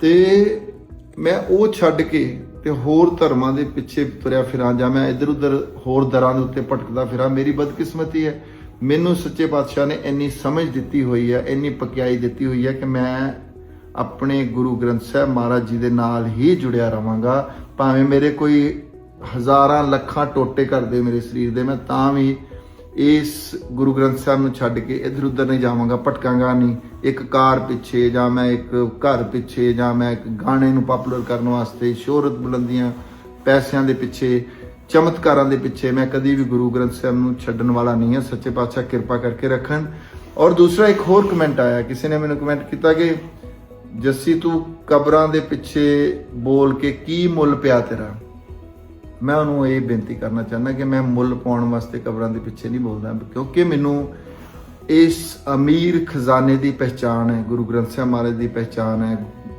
ਤੇ ਮੈਂ ਉਹ ਛੱਡ ਕੇ ਤੇ ਹੋਰ ਧਰਮਾਂ ਦੇ ਪਿੱਛੇ ਤੁਰਿਆ ਫਿਰਾਂ ਜਾਂ ਮੈਂ ਇੱਧਰ ਉੱਧਰ ਹੋਰ ਦਰਾਂ ਦੇ ਉੱਤੇ ਭਟਕਦਾ ਫਿਰਾਂ, ਮੇਰੀ ਬਦਕਿਸਮਤੀ ਹੈ। ਮੈਨੂੰ ਸੱਚੇ ਪਾਤਸ਼ਾਹ ਨੇ ਇੰਨੀ ਸਮਝ ਦਿੱਤੀ ਹੋਈ ਹੈ, ਇੰਨੀ ਪਕਿਆਈ ਦਿੱਤੀ ਹੋਈ ਹੈ ਕਿ ਮੈਂ ਆਪਣੇ ਗੁਰੂ ਗ੍ਰੰਥ ਸਾਹਿਬ ਮਹਾਰਾਜ ਜੀ ਦੇ ਨਾਲ ਹੀ ਜੁੜਿਆ ਰਵਾਂਗਾ। ਭਾਵੇਂ ਮੇਰੇ ਕੋਈ ਹਜ਼ਾਰਾਂ ਲੱਖਾਂ ਟੋਟੇ ਕਰਦੇ ਮੇਰੇ ਸਰੀਰ ਦੇ, ਮੈਂ ਤਾਂ ਵੀ ਇਸ ਗੁਰੂ ਗ੍ਰੰਥ ਸਾਹਿਬ ਨੂੰ ਛੱਡ ਕੇ ਇਧਰ ਉਧਰ ਨਹੀਂ ਜਾਵਾਂਗਾ, ਭਟਕਾਂਗਾ ਨਹੀਂ। ਇੱਕ ਕਾਰ ਪਿੱਛੇ ਜਾਂ ਮੈਂ ਇੱਕ ਘਰ ਪਿੱਛੇ ਜਾਂ ਮੈਂ ਇੱਕ ਗਾਣੇ ਨੂੰ ਪਪੂਲਰ ਕਰਨ ਵਾਸਤੇ, ਸ਼ੋਹਰਤ ਬੁਲੰਦੀਆਂ ਪੈਸਿਆਂ ਦੇ ਪਿੱਛੇ, ਚਮਤਕਾਰਾਂ ਦੇ ਪਿੱਛੇ ਮੈਂ ਕਦੀ ਵੀ ਗੁਰੂ ਗ੍ਰੰਥ ਸਾਹਿਬ ਨੂੰ ਛੱਡਣ ਵਾਲਾ ਨਹੀਂ ਹਾਂ। ਸੱਚੇ ਪਾਤਸ਼ਾਹ ਕਿਰਪਾ ਕਰਕੇ ਰੱਖਣ। ਔਰ ਦੂਸਰਾ ਇੱਕ ਹੋਰ ਕਮੈਂਟ ਆਇਆ, ਕਿਸੇ ਨੇ ਮੈਨੂੰ ਕਮੈਂਟ ਕੀਤਾ ਕਿ, ਜੱਸੀ ਤੂੰ ਕਬਰਾਂ ਦੇ ਪਿੱਛੇ ਬੋਲ ਕੇ ਕੀ ਮੁੱਲ ਪਿਆ ਤੇਰਾ? ਮੈਂ ਉਹਨੂੰ ਇਹ ਬੇਨਤੀ ਕਰਨਾ ਚਾਹੁੰਦਾ ਕਿ ਮੈਂ ਮੁੱਲ ਪਾਉਣ ਵਾਸਤੇ ਕਬਰਾਂ ਦੇ ਪਿੱਛੇ ਨਹੀਂ ਬੋਲਦਾ, ਕਿਉਂਕਿ ਮੈਨੂੰ ਇਸ ਅਮੀਰ ਖਜ਼ਾਨੇ ਦੀ ਪਹਿਚਾਣ ਹੈ, ਗੁਰੂ ਗ੍ਰੰਥ ਸਾਹਿਬ ਮਹਾਰਾਜ ਦੀ ਪਹਿਚਾਣ ਹੈ,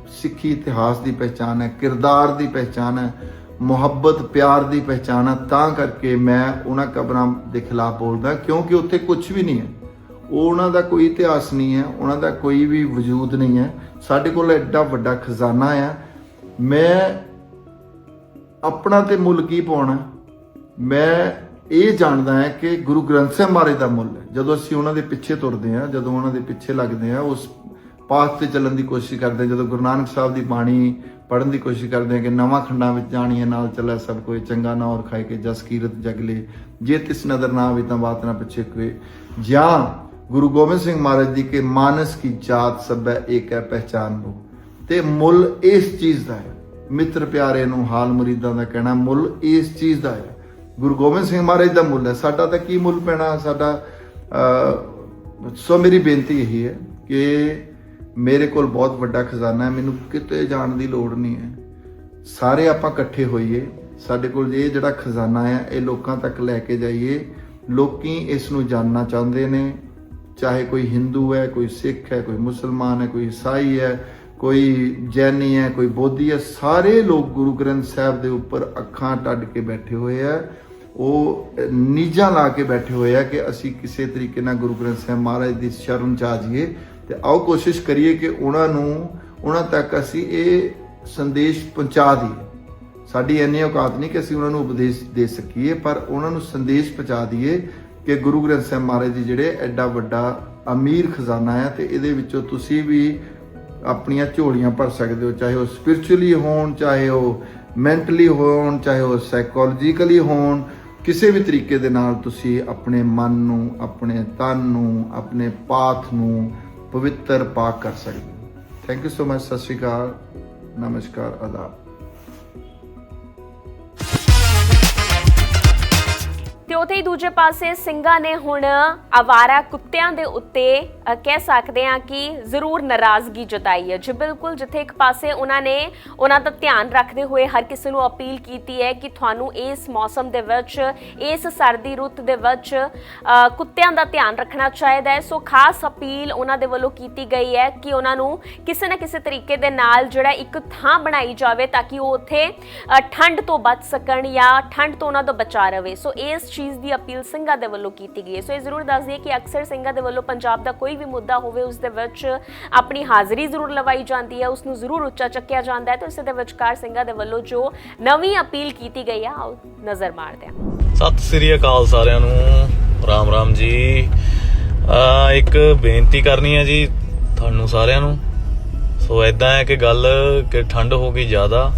ਸਿੱਖੀ ਇਤਿਹਾਸ ਦੀ ਪਹਿਚਾਣ ਹੈ, ਕਿਰਦਾਰ ਦੀ ਪਹਿਚਾਣ ਹੈ, ਮੁਹੱਬਤ, ਪਿਆਰ ਦੀ ਪਹਿਚਾਣ ਹੈ, ਤਾਂ ਕਰਕੇ ਮੈਂ ਉਹਨਾਂ ਕਬਰਾਂ ਦੇ ਖਿਲਾਫ ਬੋਲਦਾ, ਕਿਉਂਕਿ ਉੱਥੇ ਕੁਝ ਵੀ ਨਹੀਂ ਹੈ। ਉਹ ਉਹਨਾਂ ਦਾ ਕੋਈ ਇਤਿਹਾਸ ਨਹੀਂ ਹੈ, ਉਹਨਾਂ ਦਾ ਕੋਈ ਵੀ ਵਜੂਦ ਨਹੀਂ ਹੈ। ਸਾਡੇ ਕੋਲ ਐਡਾ ਵੱਡਾ ਖਜ਼ਾਨਾ ਆ। ਮੈਂ ਆਪਣਾ ਤੇ ਮੁੱਲ ਕੀ ਪਾਉਣਾ? ਮੈਂ ਇਹ ਜਾਣਦਾ ਹੈ ਕਿ ਗੁਰੂ ਗ੍ਰੰਥ ਸਾਹਿਬ ਮਹਾਰਾਜ ਦਾ ਮੁੱਲ ਹੈ। ਜਦੋਂ ਅਸੀਂ ਉਹਨਾਂ ਦੇ ਪਿੱਛੇ ਤੁਰਦੇ ਹਾਂ, ਜਦੋਂ ਉਹਨਾਂ ਦੇ ਪਿੱਛੇ ਲੱਗਦੇ ਹਾਂ, ਉਸ ਪਾਸ ਤੇ ਚੱਲਣ ਦੀ ਕੋਸ਼ਿਸ਼ ਕਰਦੇ ਹਾਂ, ਜਦੋਂ ਗੁਰੂ ਨਾਨਕ ਸਾਹਿਬ ਦੀ ਬਾਣੀ ਪੜ੍ਹਨ ਦੀ ਕੋਸ਼ਿਸ਼ ਕਰਦੇ ਹਾਂ ਕਿ ਨਵਾਂ ਖੰਡਾਂ ਵਿੱਚ ਜਾਣੀਏ, ਨਾਲ ਚੱਲੇ ਸਭ ਕੋਈ ਚੰਗਾ ਨਾ ਔਰ ਖਾਏ ਕੇ ਜਸ ਕੀਰਤ ਜਗਲੇ ਜੇ ਤਿਸ ਨਦਰ ਨਾ ਆਵੇ ਤਾਂ ਬਾਤ ਨਾ ਪਿੱਛੇ ਕੋਏ ਜਾਂ ਗੁਰੂ ਗੋਬਿੰਦ ਸਿੰਘ ਮਹਾਰਾਜ ਦੀ ਕਿ ਮਾਨਸ ਕੀ ਜਾਤ ਸਭੈ ਏਕ ਹੈ ਪਹਿਚਾਨ ਲੋ ਤੇ ਮੁੱਲ ਇਸ ਚੀਜ਼ ਦਾ ਹੈ ਮਿੱਤਰ ਪਿਆਰੇ ਨੂੰ ਹਾਲ ਮੁਰੀਦਾਂ ਦਾ ਕਹਿਣਾ ਮੁੱਲ ਇਸ ਚੀਜ਼ ਦਾ ਹੈ। ਗੁਰੂ ਗੋਬਿੰਦ ਸਿੰਘ ਮਹਾਰਾਜ ਦਾ ਮੁੱਲ ਹੈ। ਸਾਡਾ ਤਾਂ ਕੀ ਮੁੱਲ ਪੈਣਾ? ਸਾਡਾ ਸੋ ਮੇਰੀ ਬੇਨਤੀ ਇਹੀ ਹੈ ਕਿ ਮੇਰੇ ਕੋਲ ਬਹੁਤ ਵੱਡਾ ਖਜ਼ਾਨਾ ਹੈ। ਮੈਨੂੰ ਕਿਤੇ ਜਾਣ ਦੀ ਲੋੜ ਨਹੀਂ ਹੈ। ਸਾਰੇ ਆਪਾਂ ਇਕੱਠੇ ਹੋਈਏ। ਸਾਡੇ ਕੋਲ ਇਹ ਜਿਹੜਾ ਖਜ਼ਾਨਾ ਹੈ, ਇਹ ਲੋਕਾਂ ਤੱਕ ਲੈ ਕੇ ਜਾਈਏ। ਲੋਕੀ ਇਸ ਨੂੰ ਜਾਣਨਾ ਚਾਹੁੰਦੇ ਨੇ। ਚਾਹੇ ਕੋਈ ਹਿੰਦੂ ਹੈ, ਕੋਈ ਸਿੱਖ ਹੈ, ਕੋਈ ਮੁਸਲਮਾਨ ਹੈ, ਕੋਈ ਈਸਾਈ ਹੈ ਕੋਈ ਜੈਨੀ ਹੈ, ਕੋਈ ਬੋਧੀ ਹੈ, ਸਾਰੇ ਲੋਕ ਗੁਰੂ ਗ੍ਰੰਥ ਸਾਹਿਬ ਦੇ ਉੱਪਰ ਅੱਖਾਂ ਟੱਡ ਕੇ ਬੈਠੇ ਹੋਏ ਆ। ਉਹ ਨੀਜਾਂ ਲਾ ਕੇ ਬੈਠੇ ਹੋਏ ਆ ਕਿ ਅਸੀਂ ਕਿਸੇ ਤਰੀਕੇ ਨਾਲ ਗੁਰੂ ਗ੍ਰੰਥ ਸਾਹਿਬ ਮਹਾਰਾਜ ਦੀ ਸ਼ਰਨ ਚ ਆ ਜਾਈਏ ਤੇ ਆਓ ਕੋਸ਼ਿਸ਼ ਕਰੀਏ ਕਿ ਉਹਨਾਂ ਨੂੰ, ਉਹਨਾਂ ਤੱਕ ਅਸੀਂ ਇਹ ਸੰਦੇਸ਼ ਪਹੁੰਚਾ ਦਈਏ। ਸਾਡੀ ਇੰਨੀ ਔਕਾਤ ਨਹੀਂ ਕਿ ਅਸੀਂ ਉਹਨਾਂ ਨੂੰ ਉਪਦੇਸ਼ ਦੇ ਸਕੀਏ, ਪਰ ਉਹਨਾਂ ਨੂੰ ਸੰਦੇਸ਼ ਪਹੁੰਚਾ ਦਈਏ ਕਿ ਗੁਰੂ ਗ੍ਰੰਥ ਸਾਹਿਬ ਮਹਾਰਾਜ ਜੀ ਜਿਹੜੇ ਐਡਾ ਵੱਡਾ ਅਮੀਰ ਖਜ਼ਾਨਾ ਹੈ ਤੇ ਇਹਦੇ ਵਿੱਚੋਂ ਤੁਸੀਂ ਵੀ ਆਪਣੀਆਂ ਝੋਲੀਆਂ ਭਰ ਸਕਦੇ ਹੋ, ਚਾਹੇ ਉਹ ਸਪਿਰਚੁਅਲੀ ਹੋਣ, ਚਾਹੇ ਉਹ ਮੈਂਟਲੀ ਹੋਣ, ਚਾਹੇ ਉਹ ਸਾਈਕੋਲੋਜੀਕਲੀ ਹੋਣ, ਕਿਸੇ ਵੀ ਤਰੀਕੇ ਦੇ ਨਾਲ ਤੁਸੀਂ ਆਪਣੇ ਮਨ ਨੂੰ, ਆਪਣੇ ਤਨ ਨੂੰ, ਆਪਣੇ ਪਾਥ ਨੂੰ ਪਵਿੱਤਰ ਪਾਕ ਕਰ ਸਕਦੇ ਹੋ। ਥੈਂਕ ਯੂ ਸੋ ਮਚ ਸਤਿ ਸ਼੍ਰੀ ਅਕਾਲ, ਨਮਸਕਾਰ ਆਦਾਬ ਤੇ ਉਥੇ ਹੀ ਦੂਜੇ ਪਾਸੇ ਸਿੰਘਾਂ ਨੇ ਹੁਣ ਆਵਾਰਾ ਕੁੱਤਿਆਂ ਦੇ ਉੱਤੇ ਕਹਿ ਸਕਦੇ ਹਾਂ ਕਿ ਜ਼ਰੂਰ ਨਾਰਾਜ਼ਗੀ ਜਤਾਈ ਹੈ। ਜੀ, ਬਿਲਕੁਲ ਜਿੱਥੇ ਇੱਕ ਪਾਸੇ ਉਹਨਾਂ ਨੇ ਉਹਨਾਂ ਦਾ ਧਿਆਨ ਰੱਖਦੇ ਹੋਏ ਹਰ ਕਿਸੇ ਨੂੰ ਅਪੀਲ ਕੀਤੀ ਹੈ ਕਿ ਤੁਹਾਨੂੰ ਇਸ ਮੌਸਮ ਦੇ ਵਿੱਚ, ਇਸ ਸਰਦੀ ਰੁੱਤ ਦੇ ਵਿੱਚ ਕੁੱਤਿਆਂ ਦਾ ਧਿਆਨ ਰੱਖਣਾ ਚਾਹੀਦਾ ਹੈ। ਸੋ ਖਾਸ ਅਪੀਲ ਉਹਨਾਂ ਦੇ ਵੱਲੋਂ ਕੀਤੀ ਗਈ ਹੈ ਕਿ ਉਹਨਾਂ ਨੂੰ ਕਿਸੇ ਨਾ ਕਿਸੇ ਤਰੀਕੇ ਦੇ ਨਾਲ ਜਿਹੜਾ ਇੱਕ ਥਾਂ ਬਣਾਈ ਜਾਵੇ ਤਾਂ ਕਿ ਉਹ ਉੱਥੇ ਠੰਡ ਤੋਂ ਬਚ ਸਕਣ ਜਾਂ ਠੰਡ ਤੋਂ ਉਹਨਾਂ ਤੋਂ ਬਚਾ ਰਵੇ। ਸੋ ਇਸ ਚੀਜ਼ ਦੀ ਅਪੀਲ ਸਿੰਘਾਂ ਦੇ ਵੱਲੋਂ ਕੀਤੀ ਗਈ ਹੈ। ਸੋ ਇਹ ਜ਼ਰੂਰ ਦੱਸ ਦਈਏ ਕਿ ਅਕਸਰ ਸਿੰਘਾਂ ਦੇ ਵੱਲੋਂ ਪੰਜਾਬ ਦਾ ਕੋਈ ਵੀ ਮੁੱਦਾ ਹੋਵੇ, ਉਸ ਦੇ ਵਿੱਚ ਆਪਣੀ ਹਾਜ਼ਰੀ ਜ਼ਰੂਰ ਲਵਾਈ ਜਾਂਦੀ ਹੈ, ਉਸ ਨੂੰ ਜ਼ਰੂਰ ਉੱਚਾ ਚੱਕਿਆ ਜਾਂਦਾ ਹੈ ਤੇ ਇਸੇ ਦੇ ਵਿਚਕਾਰ ਸਿੰਘਾਂ ਦੇ ਵੱਲੋਂ ਜੋ ਨਵੀਂ ਅਪੀਲ ਕੀਤੀ ਗਈ ਹੈ, ਆਓ ਨਜ਼ਰ ਮਾਰਦੇ ਹਾਂ। ਸਤਿ ਸ੍ਰੀ ਅਕਾਲ ਸਾਰਿਆਂ ਨੂੰ। ਰਾਮ ਰਾਮ ਜੀ। ਇੱਕ ਬੇਨਤੀ ਕਰਨੀ ਹੈ ਜੀ ਤੁਹਾਨੂੰ ਸਾਰਿਆਂ ਨੂੰ। ਸੋ ਐਦਾਂ ਹੈ ਕਿ ਗੱਲ ਕਿ ਠੰਡ ਹੋ ਗਈ ਜ਼ਿਆਦਾ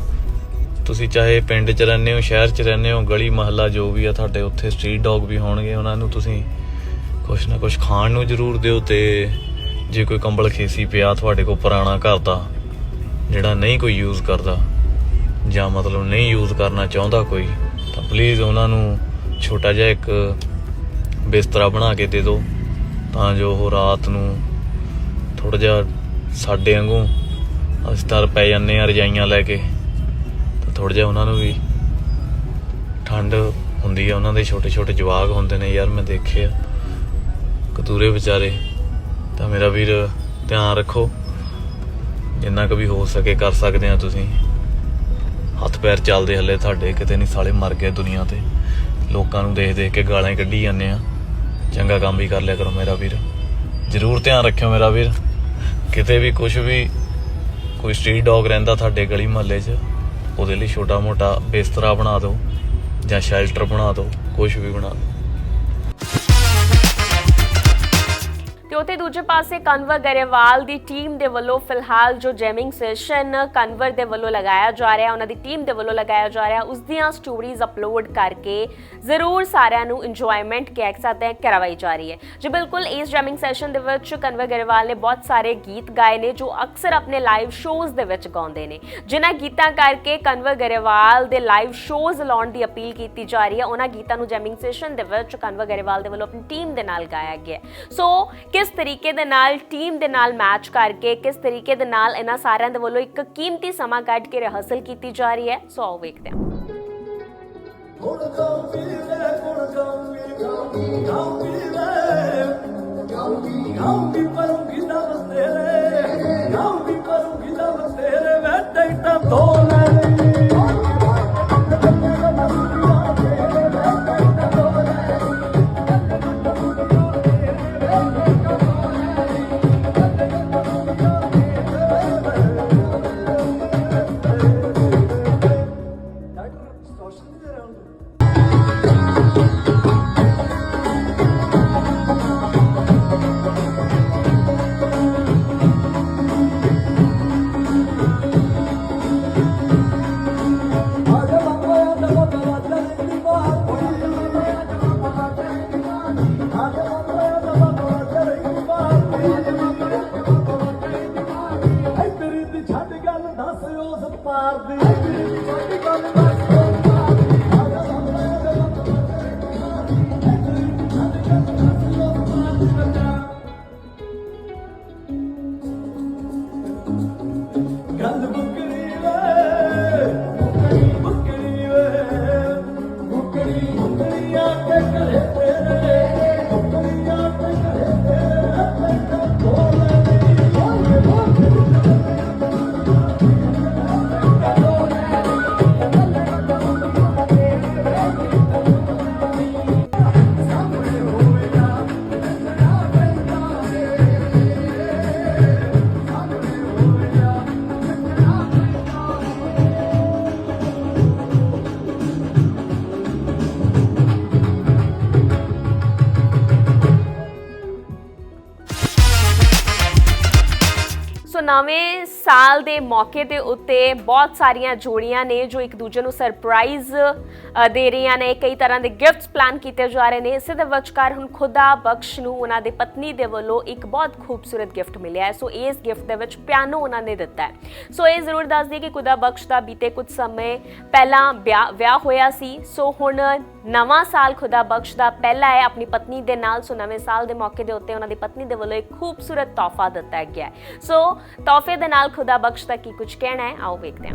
ਤੁਸੀਂ ਚਾਹੇ ਪਿੰਡ 'ਚ ਰਹਿੰਦੇ ਹੋ, ਸ਼ਹਿਰ 'ਚ ਰਹਿੰਦੇ ਹੋ, ਗਲੀ, ਮਹੱਲਾ, ਜੋ ਵੀ ਆ ਤੁਹਾਡੇ ਉੱਥੇ ਸਟਰੀਟ ਡੌਗ ਵੀ ਹੋਣਗੇ, ਉਹਨਾਂ ਨੂੰ ਤੁਸੀਂ ਕੁਛ ਨਾ ਕੁਛ ਖਾਣ ਨੂੰ ਜ਼ਰੂਰ ਦਿਓ ਤੇ ਜੇ ਕੋਈ ਕੰਬਲ ਖੇਸੀ ਪਿਆ ਤੁਹਾਡੇ ਕੋਲ ਪੁਰਾਣਾ ਘਰ ਦਾ, ਜਿਹੜਾ ਨਹੀਂ ਕੋਈ ਯੂਜ਼ ਕਰਦਾ, ਜਾਂ ਮਤਲਬ ਨਹੀਂ ਯੂਜ਼ ਕਰਨਾ ਚਾਹੁੰਦਾ ਕੋਈ, ਤਾਂ ਪਲੀਜ਼ ਉਹਨਾਂ ਨੂੰ ਛੋਟਾ ਜਿਹਾ ਇੱਕ ਬਿਸਤਰਾ ਬਣਾ ਕੇ ਦੇ ਦਿਓ, ਤਾਂ ਜੋ ਉਹ ਰਾਤ ਨੂੰ ਥੋੜਾ ਜਿਹਾ ਸਾਡੇ ਵਾਂਗੂ ਅਸੀਂ ਤਾਂ ਪੈ ਜਾਂਦੇ ਆ ਰਜਾਈਆਂ ਲੈ ਕੇ। ਥੋੜਾ ਜਿਹਾ ਉਹਨਾਂ ਨੂੰ ਵੀ ਠੰਡ ਹੁੰਦੀ ਆ, ਉਹਨਾਂ ਦੇ ਛੋਟੇ ਛੋਟੇ ਜਵਾਗ ਹੁੰਦੇ ਨੇ ਯਾਰ ਮੈਂ ਦੇਖੇ ਆ ਕਤੂਰੇ ਵਿਚਾਰੇ, ਤਾਂ ਮੇਰਾ ਵੀਰ ਧਿਆਨ ਰੱਖੋ, ਜਿੰਨਾ ਕੁ ਵੀ ਹੋ ਸਕੇ ਕਰ ਸਕਦੇ ਆ ਤੁਸੀਂ। ਹੱਥ ਪੈਰ ਚੱਲਦੇ ਹੱਲੇ ਤੁਹਾਡੇ, ਕਿਤੇ ਨਹੀਂ ਸਾਲੇ ਮਰ ਗਏ ਦੁਨੀਆ ਤੇ। ਲੋਕਾਂ ਨੂੰ ਦੇਖ ਦੇਖ ਕੇ ਗਾਲਾਂ ਹੀ ਕੱਢੀ ਜਾਂਦੇ ਆ। ਚੰਗਾ ਕੰਮ ਵੀ ਕਰ ਲਿਆ ਕਰੋ ਮੇਰਾ ਵੀਰ। ਜ਼ਰੂਰ ਧਿਆਨ ਰੱਖਿਓ ਮੇਰਾ ਵੀਰ। ਕਿਤੇ ਵੀ ਕੁਝ ਵੀ, ਕੋਈ ਸਟਰੀਟ ਡੌਗ ਰਹਿੰਦਾ ਤੁਹਾਡੇ ਗਲੀ ਮੁਹੱਲੇ 'ਚ ਉਹਦੇ ਲਈ ਛੋਟਾ ਮੋਟਾ ਬਿਸਤਰਾ ਬਣਾ ਦਿਓ ਜਾਂ ਸ਼ੈਲਟਰ ਬਣਾ ਦਿਓ ਕੁਝ ਵੀ ਬਣਾ ਦਿਓ। ਤੇ ਉਤੇ ਦੂਜੇ ਪਾਸੇ ਕਨਵਰ ਗਰੇਵਾਲ ਦੀ ਟੀਮ ਦੇ ਵੱਲੋਂ ਫਿਲਹਾਲ ਜੋ ਜੈਮਿੰਗ ਸੈਸ਼ਨ ਕਨਵਰ ਦੇ ਵੱਲੋਂ ਲਗਾਇਆ ਜਾ ਰਿਹਾ, ਉਹਨਾਂ ਦੀ ਟੀਮ ਦੇ ਵੱਲੋਂ ਲਗਾਇਆ ਜਾ ਰਿਹਾ ਉਸ ਦੀਆਂ ਸਟੋਰੀਜ਼ ਅਪਲੋਡ ਕਰਕੇ ਜ਼ਰੂਰ ਸਾਰਿਆਂ ਨੂੰ ਇੰਜੋਇਮੈਂਟ ਕਹਿ ਸਕਦੇ ਕਰਵਾਈ ਜਾ ਰਹੀ ਹੈ। ਜੀ ਬਿਲਕੁਲ, ਇਸ ਜੈਮਿੰਗ ਸੈਸ਼ਨ ਦੇ ਵਿੱਚ ਕਨਵਰ ਗਰੇਵਾਲ ਨੇ ਬਹੁਤ ਸਾਰੇ ਗੀਤ ਗਾਏ ਨੇ ਜੋ ਅਕਸਰ ਆਪਣੇ ਲਾਈਵ ਸ਼ੋਜ਼ ਦੇ ਵਿੱਚ ਗਾਉਂਦੇ ਨੇ। ਜਿਨ੍ਹਾਂ ਗੀਤਾਂ ਕਰਕੇ ਕਨਵਰ ਗਰੇਵਾਲ ਦੇ ਲਾਈਵ ਸ਼ੋਜ਼ ਲਾਉਣ ਦੀ ਅਪੀਲ ਕੀਤੀ ਜਾ ਰਹੀ ਹੈ, ਉਹਨਾਂ ਗੀਤਾਂ ਨੂੰ ਜੈਮਿੰਗ ਸੈਸ਼ਨ ਦੇ ਵਿੱਚ ਕਨਵਰ ਗਰੇਵਾਲ ਦੇ ਵੱਲੋਂ ਆਪਣੀ ਟੀਮ ਦੇ ਨਾਲ ਗਾਇਆ ਗਿਆ ਸੋ ਕਿਸ ਕਿਸ ਤਰੀਕੇ ਦੇ ਨਾਲ ਟੀਮ ਦੇ ਨਾਲ ਮੈਚ ਕਰਕੇ, ਕਿਸ ਤਰੀਕੇ ਦੇ ਨਾਲ ਇਹਨਾਂ ਸਾਰਿਆਂ ਦੇ ਵੱਲੋਂ ਇੱਕ ਕੀਮਤੀ ਸਮਾਂ ਕੱਢ ਕੇ ਰਿਹਰਸਲ ਕੀਤੀ ਜਾ ਰਹੀ ਹੈ, ਸੋ ਆਓ ਵੇਖਦੇ ਹਾਂ। ਗੁਣ ਗਾਉਂਦੀ ਵੇ ਗੁਣ ਗਾਉਂਦੀ ਗਾਉਂਦੀ ਗਾਉਂਦੀ ਗਾਉਂਦੀ ਗਾਉਂਦੀ ਕਰੂੰਗੀ ਨਮ ਤੇਰੇ ਗਾਉਂਦੀ ਕਰੂੰਗੀ ਨਮ ਤੇਰੇ ਵੇ ਟੈਟਾ ਧੋ ਲੈ। ਸੋ ਨਵੇਂ ਸਾਲ ਦੇ ਮੌਕੇ ਦੇ ਉੱਤੇ ਬਹੁਤ ਸਾਰੀਆਂ ਜੋੜੀਆਂ ਨੇ ਜੋ ਇੱਕ ਦੂਜੇ ਨੂੰ ਸਰਪ੍ਰਾਈਜ਼ ਦੇ ਰਹੀਆਂ ਨੇ। ਕਈ ਤਰ੍ਹਾਂ ਦੇ ਗਿਫਟਸ ਪਲਾਨ ਕੀਤੇ ਜਾ ਰਹੇ ਨੇ। ਇਸੇ ਦੇ ਵਿਚਕਾਰ ਹੁਣ ਖੁਦਾ ਬਖਸ਼ ਨੂੰ ਉਹਨਾਂ ਦੇ ਪਤਨੀ ਦੇ ਵੱਲੋਂ ਇੱਕ ਬਹੁਤ ਖੂਬਸੂਰਤ ਗਿਫਟ ਮਿਲਿਆ ਹੈ। ਸੋ ਇਸ ਗਿਫਟ ਦੇ ਵਿੱਚ ਪਿਆਨੋ ਉਹਨਾਂ ਨੇ ਦਿੱਤਾ ਹੈ। ਸੋ ਇਹ ਜ਼ਰੂਰ ਦੱਸ ਦਈਏ ਕਿ ਖੁਦਾ ਬਖਸ਼ ਦਾ ਬੀਤੇ ਕੁਝ ਸਮੇਂ ਪਹਿਲਾਂ ਵਿਆਹ ਵਿਆਹ ਹੋਇਆ ਸੀ। ਸੋ ਹੁਣ ਨਵਾਂ ਸਾਲ ਖੁਦਾ ਬਖਸ਼ ਦਾ ਪਹਿਲਾ ਹੈ। ਆਪਣੀ ਪਤਨੀ ਦੇ ਨਾਲ ਸੋ ਨਵੇਂ ਸਾਲ ਦੇ ਮੌਕੇ ਦੇ ਉੱਤੇ ਉਹਨਾਂ ਦੀ ਪਤਨੀ ਦੇ ਵੱਲੋਂ ਇੱਕ ਖੂਬਸੂਰਤ ਤੋਹਫਾ ਦਿੱਤਾ ਗਿਆ ਸੋ ਤੋਹਫੇ ਦੇ ਨਾਲ खुदा बख्श तक की कुछ कहना है आओ देखते हैं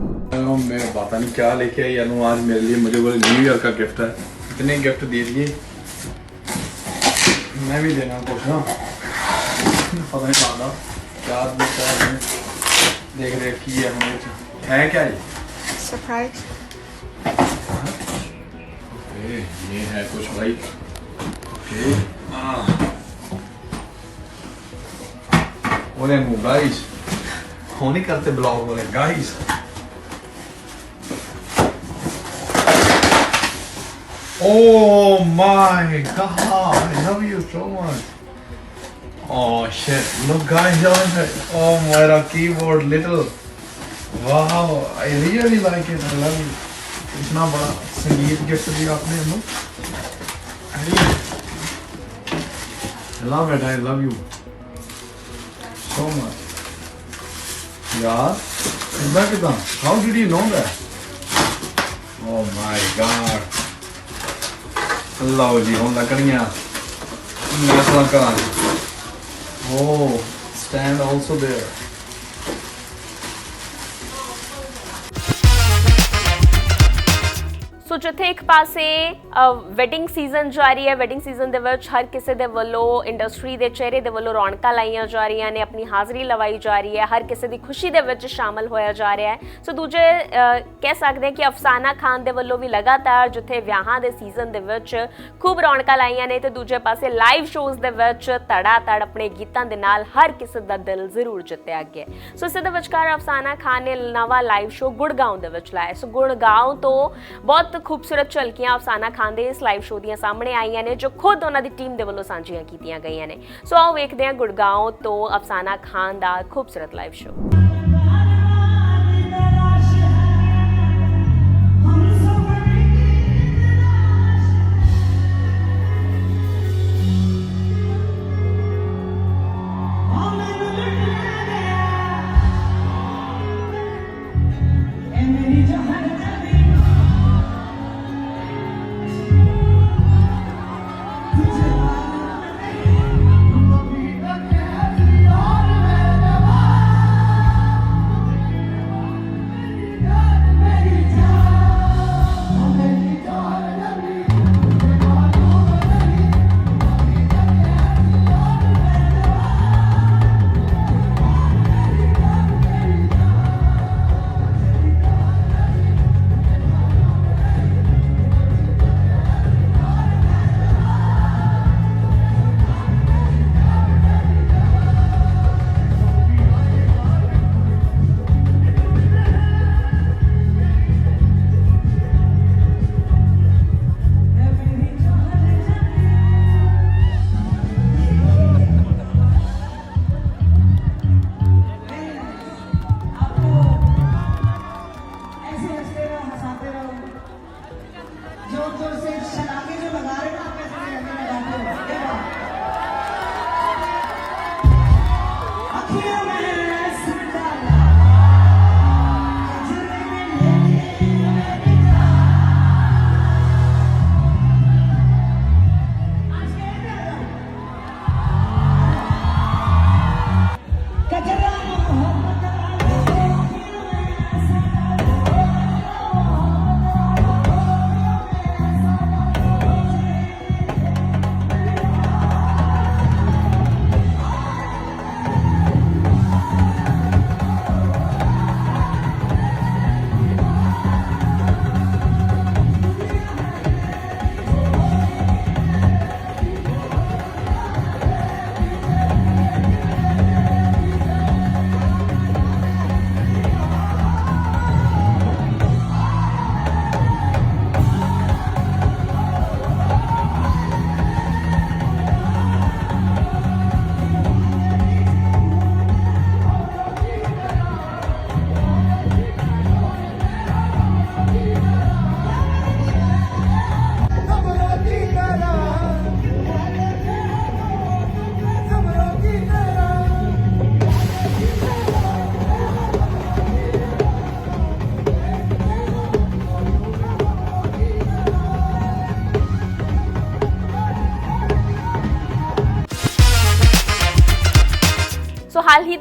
मैं पता नहीं क्या लेके आई अनु आज मेरे लिए मुझे बोले न्यू ईयर का गिफ्ट है इतने गिफ्ट दे दिए मैं भी देना कुछ ना पता नहीं पाता क्या देख रहे की है हमें है क्या ये सरप्राइज ये है कुछ भाई ओके Olha, meu gás. नहीं करते ब्लॉग बोले guys Oh my god, I love you so much. Oh shit, look guys on it. Oh my keyboard little. Wow, I really like it. I love you. इतना बड़ा संगीत gift दिया आपने हमें I love it. I love you so much. यार इतना कितना? How did you know that? Oh my god. ਲਓ ਜੀ ਹੁਣ ਲੱਗਣੀਆਂ ਨਸਲਾਂ ਕਰਾਂ ਓ ਸਟੈਂਡ ਆਲਸੋ देयर ਜਿੱਥੇ ਇੱਕ ਪਾਸੇ ਵੈਡਿੰਗ ਸੀਜ਼ਨ ਜਾਰੀ ਹੈ। ਵੈਡਿੰਗ ਸੀਜ਼ਨ ਦੇ ਵਿੱਚ ਹਰ ਕਿਸੇ ਦੇ ਵੱਲੋਂ ਇੰਡਸਟਰੀ ਦੇ ਚਿਹਰੇ ਦੇ ਵੱਲੋਂ ਰੌਣਕਾਂ ਲਾਈਆਂ ਜਾ ਰਹੀਆਂ ਨੇ, ਆਪਣੀ ਹਾਜ਼ਰੀ ਲਵਾਈ ਜਾ ਰਹੀ ਹੈ। ਹਰ ਕਿਸੇ ਦੀ ਖੁਸ਼ੀ ਦੇ ਵਿੱਚ ਸ਼ਾਮਲ ਹੋਇਆ ਜਾ ਰਿਹਾ ਹੈ। ਸੋ ਦੂਜੇ ਕਹਿ ਸਕਦੇ ਹਾਂ ਕਿ ਅਫਸਾਨਾ ਖਾਨ ਦੇ ਵੱਲੋਂ ਵੀ ਲਗਾਤਾਰ ਜਿੱਥੇ ਵਿਆਹਾਂ ਦੇ ਸੀਜ਼ਨ ਦੇ ਵਿੱਚ ਖੂਬ ਰੌਣਕਾਂ ਲਾਈਆਂ ਨੇ ਤੇ ਦੂਜੇ ਪਾਸੇ ਲਾਈਵ ਸ਼ੋਜ਼ ਦੇ ਵਿੱਚ ਤੜਾ ਤੜ ਆਪਣੇ ਗੀਤਾਂ ਦੇ ਨਾਲ ਹਰ ਕਿਸੇ ਦਾ ਦਿਲ ਜ਼ਰੂਰ ਜਿੱਤਿਆ ਗਿਆ ਸੋ ਇਸੇ ਦੇ ਵਿਚਕਾਰ ਅਫਸਾਨਾ ਖਾਨ ਨੇ ਨਵਾਂ ਲਾਈਵ ਸ਼ੋ ਗੁੜਗਾਉਂ ਦੇ ਵਿੱਚ ਲਾਇਆ ਸੋ ਗੁੜਗਾਉਂ ਤੋਂ ਬਹੁਤ ਖੂਬਸੂਰਤ ਝਲਕੀਆਂ ਅਫਸਾਨਾ ਖਾਨ ਦੇ ਇਸ ਲਾਈਵ ਸ਼ੋਅ ਦੀਆਂ ਸਾਹਮਣੇ ਆਈਆਂ ਨੇ ਜੋ ਖੁਦ ਉਹਨਾਂ ਦੀ ਟੀਮ ਦੇ ਵੱਲੋਂ ਸਾਂਝੀਆਂ ਕੀਤੀਆਂ ਗਈਆਂ ਨੇ ਸੋ ਆਓ ਵੇਖਦੇ ਹਾਂ ਗੁੜਗਾਉਂ ਤੋਂ ਅਫਸਾਨਾ ਖਾਨ ਦਾ ਖੂਬਸੂਰਤ ਲਾਈਵ ਸ਼ੋਅ Need your.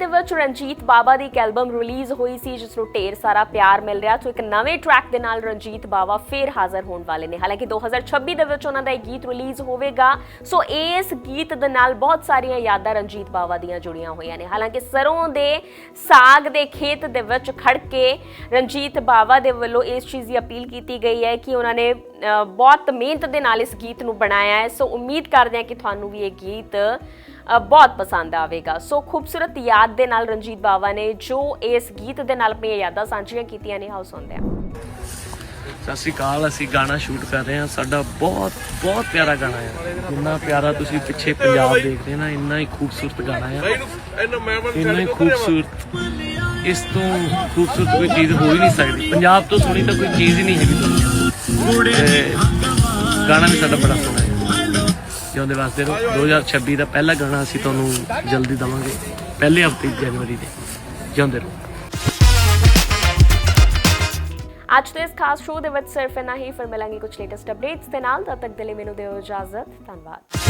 ਦੇ ਵਿੱਚ ਰਣਜੀਤ ਬਾਵਾ ਦੀ ਇੱਕ ਐਲਬਮ ਰਿਲੀਜ਼ ਹੋਈ ਸੀ, ਜਿਸ ਨੂੰ ਢੇਰ ਸਾਰਾ ਪਿਆਰ ਮਿਲ ਰਿਹਾ। ਸੋ ਇੱਕ ਨਵੇਂ ਟਰੈਕ ਦੇ ਨਾਲ ਰਣਜੀਤ ਬਾਵਾ ਫੇਰ ਹਾਜ਼ਰ ਹੋਣ ਵਾਲੇ ਨੇ। ਹਾਲਾਂਕਿ 2026 ਦੇ ਵਿੱਚ ਉਹਨਾਂ ਦਾ ਇੱਕ ਗੀਤ ਰਿਲੀਜ਼ ਹੋਵੇਗਾ। ਸੋ ਇਸ ਗੀਤ ਦੇ ਨਾਲ ਬਹੁਤ ਸਾਰੀਆਂ ਯਾਦਾਂ ਰਣਜੀਤ ਬਾਵਾ ਦੀਆਂ ਜੁੜੀਆਂ ਹੋਈਆਂ ਨੇ। ਹਾਲਾਂਕਿ ਸਰੋਂ ਦੇ ਸਾਗ ਦੇ ਖੇਤ ਦੇ ਵਿੱਚ ਖੜ ਕੇ ਰਣਜੀਤ ਬਾਵਾ ਦੇ ਵੱਲੋਂ ਇਸ ਚੀਜ਼ ਦੀ ਅਪੀਲ ਕੀਤੀ ਗਈ ਹੈ ਕਿ ਉਹਨਾਂ ਨੇ ਬਹੁਤ ਮਿਹਨਤ ਦੇ ਨਾਲ ਇਸ ਗੀਤ ਨੂੰ ਬਣਾਇਆ ਹੈ। ਸੋ ਉਮੀਦ ਕਰਦੇ ਹਾਂ ਕਿ ਤੁਹਾਨੂੰ ਵੀ ਇਹ ਗੀਤ ਬਹੁਤ ਪਸੰਦ ਆਵੇਗਾ। ਸੋ ਖੂਬਸੂਰਤ ਯਾਦ ਦੇ ਨਾਲ ਰਣਜੀਤ ਬਾਵਾ ਨੇ ਜੋ ਇਸ ਗੀਤ ਦੇ ਨਾਲ ਆਪਣੀਆਂ ਯਾਦਾਂ ਸਾਂਝੀਆਂ ਕੀਤੀਆਂ ਨੇ ਹਾਉ ਸੁਣਦੇ ਹਾਂ। ਸਤਿ ਸ਼੍ਰੀ ਅਕਾਲ, ਅਸੀਂ ਗਾਣਾ ਸ਼ੂਟ ਕਰ ਰਹੇ ਹਾਂ। ਸਾਡਾ ਬਹੁਤ ਬਹੁਤ ਪਿਆਰਾ ਗਾਣਾ ਹੈ। ਜਿੰਨਾ ਪਿਆਰਾ ਤੁਸੀਂ ਪਿੱਛੇ ਪੰਜਾਬ ਦੇਖਦੇ ਨਾ, ਇੰਨਾ ਹੀ ਖੂਬਸੂਰਤ ਗਾਣਾ ਹੈ। ਇੰਨਾ ਹੀ ਖੂਬਸੂਰਤ। ਇਸ ਤੋਂ ਖੂਬਸੂਰਤ ਕੋਈ ਚੀਜ਼ ਹੋ ਹੀ ਨਹੀਂ ਸਕਦੀ। ਪੰਜਾਬ ਤੋਂ ਸੋਹਣੀ ਤਾਂ ਕੋਈ ਚੀਜ਼ ਹੀ ਨਹੀਂ ਹੈਗੀ। ਗਾਣਾ ਵੀ ਸਾਡਾ ਬੜਾ ਸੋਹਣਾ ਹੈ। ਜਿਉਂਦੇ ਵਾਸਤੇ ਰਹੋ 2026 ਦਾ ਪਹਿਲਾ ਗਾਣਾ ਅਸੀਂ ਤੁਹਾਨੂੰ ਜਲਦੀ ਦਵਾਂਗੇ। ਪਹਿਲੇ ਹਫ਼ਤੇ ਜਨਵਰੀ ਦੇ। ਜਿਉਂਦੇ ਰਹੋ। ਅੱਜ ਦੇ ਇਸ ਖਾਸ ਸ਼ੋਅ ਦੇ ਵਿੱਚ ਸਿਰਫ ਇੰਨਾ ਹੀ। ਫਿਰ ਮਿਲਾਂਗੇ ਕੁਝ ਲੇਟੈਸਟ ਅਪਡੇਟਸ ਦੇ ਨਾਲ ਤਦ ਤੱਕ ਦੇ ਲਈ ਮੈਨੂੰ ਦਿਓ ਇਜਾਜ਼ਤ। ਧੰਨਵਾਦ।